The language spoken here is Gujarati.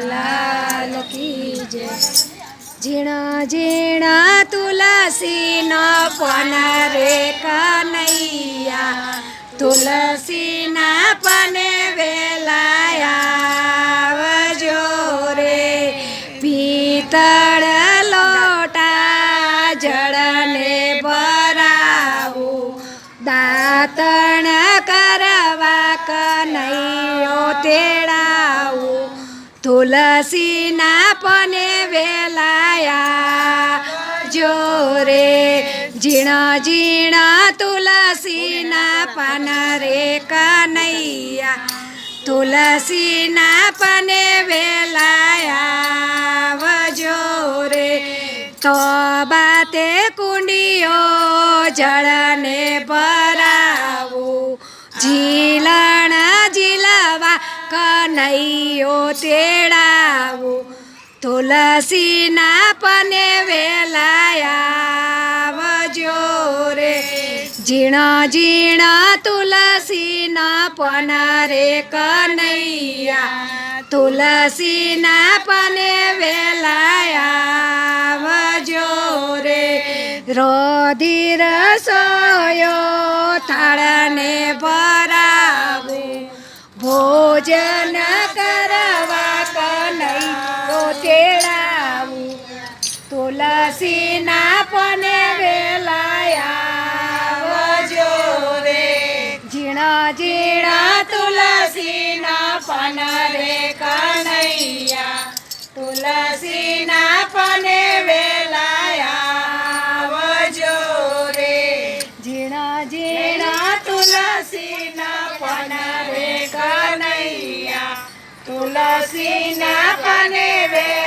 લાલ કી જય. ઝીણા ઝીણા તુલસી ન પન રે કનૈયા તુલસી ના પને વેલાયા રે. પિતળ લોટા જળને ભરાવું. દાતણ કરવા કનૈયો તેડાવું તુલસીના પને વેલાયા. જોરે ઝીણા ઝીણા તુલસીના પન રે કનૈયા તુલસીના પને વેલાયા. વજોરે તો બાતે કુંડીઓ જળને ભરાવું. ઝીલવા કનૈયો તેડાવો, તુલસીના પને વેલાયા રે. ઝીણા ઝીણા તુલસીના પન રે કનૈયા, તુલસીના પને વેલાયા રે. રોધિર સોયો થાળને ભરાવું ભોજન કરવા કનૈયો તેડાવું. તુલસીના પને વેલાયા જોરે ઝીણા ઝીણા તુલસીના પન રે કનૈયા. તુલસીના પને વેલાયા જોરે ઝીણા ઝીણા તુલસીના તુલસીના પને વેલાયા